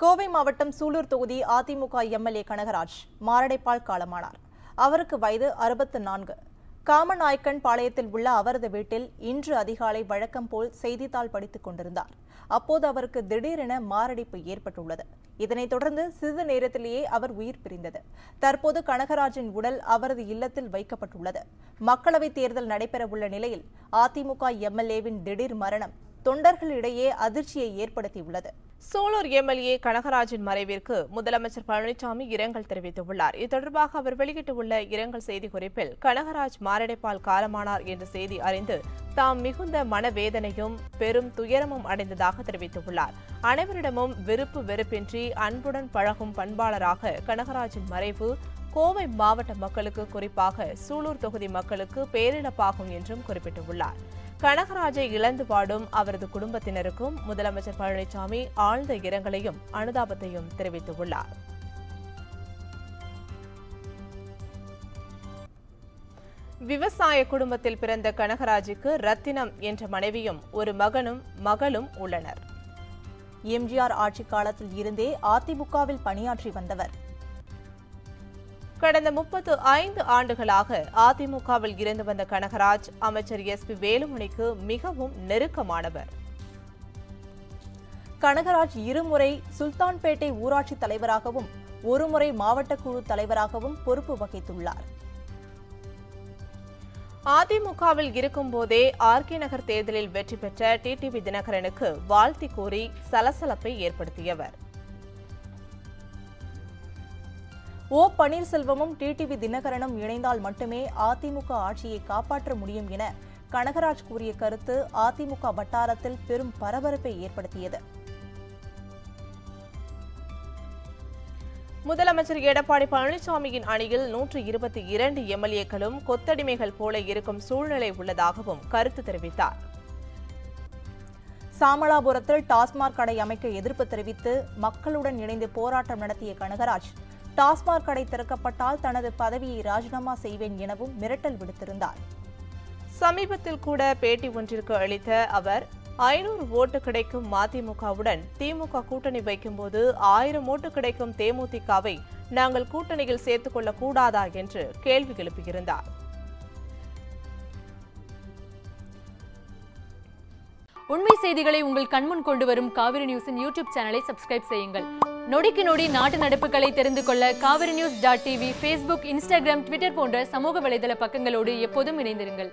கோவை மாவட்டம் சூலூர் தொகுதி அதிமுக எம்எல்ஏ கனகராஜ் மாரடைப்பால் காலமானார். அவருக்கு வயது அறுபத்து நான்கு. காமநாயக்கன் பாளையத்தில் உள்ள அவரது வீட்டில் இன்று அதிகாலை வழக்கம் போல் செய்தித்தாள் படித்துக் கொண்டிருந்தார். அப்போது அவருக்கு திடீரென மாரடைப்பு ஏற்பட்டுள்ளது. இதனைத் தொடர்ந்து சிறிது நேரத்திலேயே அவர் உயிர் பிரிந்தது. தற்போது கனகராஜின் உடல் அவரது இல்லத்தில் வைக்கப்பட்டுள்ளது. மக்களவைத் தேர்தல் நடைபெறவுள்ள நிலையில் அதிமுக எம்எல்ஏவின் திடீர் மரணம் தொண்டர்களிடையே அதிர்ச்சியை ஏற்படுத்தியுள்ளது. சோலூர் எம்எல்ஏ கனகராஜின் மறைவிற்கு முதலமைச்சர் பழனிசாமி இரங்கல் தெரிவித்துள்ளார். இது தொடர்பாக அவர் வெளியிட்டுள்ள இரங்கல் செய்தி குறிப்பில் கனகராஜ் மாரடைப்பால் காலமானார் என்ற செய்தி அறிந்து தாம் மிகுந்த மனவேதனையும் பெரும் துயரமும் அடைந்ததாக தெரிவித்துள்ளார். அனைவரிடமும் விருப்பு வெறுப்பின்றி அன்புடன் பழகும் பண்பாளராக கனகராஜின் மறைவு கோவை மாவட்ட மக்களுக்கு குறிப்பாக சூலூர் தொகுதி மக்களுக்கு பேரிழப்பாகும் என்றும் குறிப்பிட்டுள்ளார். கனகராஜை இழந்து வாடும் அவரது குடும்பத்தினருக்கும் முதலமைச்சர் பழனிசாமி ஆழ்ந்த இரங்கலையும் அனுதாபத்தையும் தெரிவித்துள்ளார். விவசாய குடும்பத்தில் பிறந்த கனகராஜுக்கு ரத்தினம் என்ற மனைவியும் ஒரு மகனும் மகளும் உள்ளனர். எம்ஜிஆர் ஆட்சி காலத்தில் இருந்தே அதிமுகவில் பணியாற்றி வந்தவர். கடந்த முப்பத்து ஐந்து ஆண்டுகளாக அதிமுகவில் இருந்து வந்த கனகராஜ் அமைச்சர் எஸ் பி வேலுமணிக்கு மிகவும் நெருக்கமானவர். கனகராஜ் இருமுறை சுல்தான்பேட்டை ஊராட்சி தலைவராகவும் ஒருமுறை மாவட்ட குழு தலைவராகவும் பொறுப்பு வகித்துள்ளார். அதிமுகவில் இருக்கும்போதே ஆர்கே நகர் தேர்தலில் வெற்றி பெற்ற டிடிவி தினகரனுக்கு வாழ்த்தி கூறி சலசலப்பை ஏற்படுத்தியவர். ஓ பன்னீர்செல்வமும் டிடிவி தினகரனும் இணைந்தால் மட்டுமே அதிமுக ஆட்சியை காப்பாற்ற முடியும் என கனகராஜ் கூறிய கருத்து அதிமுக வட்டாரத்தில் பெரும் பரபரப்பை ஏற்படுத்தியது. முதலமைச்சர் எடப்பாடி பழனிசாமியின் அணியில் நூற்று இருபத்தி இரண்டு எம்எல்ஏக்களும் கொத்தடிமைகள் போல இருக்கும் சூழ்நிலை உள்ளதாகவும் கருத்து தெரிவித்தார். சாமளாபுரத்தில் டாஸ்மாக் கடை அமைக்க எதிர்ப்பு தெரிவித்து மக்களுடன் இணைந்து போராட்டம் நடத்திய கனகராஜ் டாஸ்மாக் கடை திறக்கப்பட்டால் தனது பதவியை ராஜினாமா செய்வேன் எனவும் மிரட்டல் விடுத்திருந்தார். சமீபத்தில் கூட பேட்டி ஒன்றிற்கு அளித்த அவர் ஐநூறு ஓட்டு கிடைக்கும் மதிமுகவுடன் திமுக கூட்டணி வைக்கும்போது ஆயிரம் ஓட்டு கிடைக்கும் தேமுதிகவை நாங்கள் கூட்டணியில் சேர்த்துக் கொள்ளக் கூடாதா என்று கேள்வி எழுப்பியிருந்தார். உண்மை செய்திகளை உங்கள் கண்முன் கொண்டு வரும் காவிரி நியூஸின் யூடியூப் சேனலை சப்ஸ்கிரைப் செய்யுங்கள். நொடிக்கு நொடி நாட்டு நடப்புகளை தெரிந்து கொள்ள Kaveri news dot TV Facebook Instagram Twitter போன்ற சமூக வலைதள பக்கங்களோடு எப்போதும் இணைந்திருங்கள்.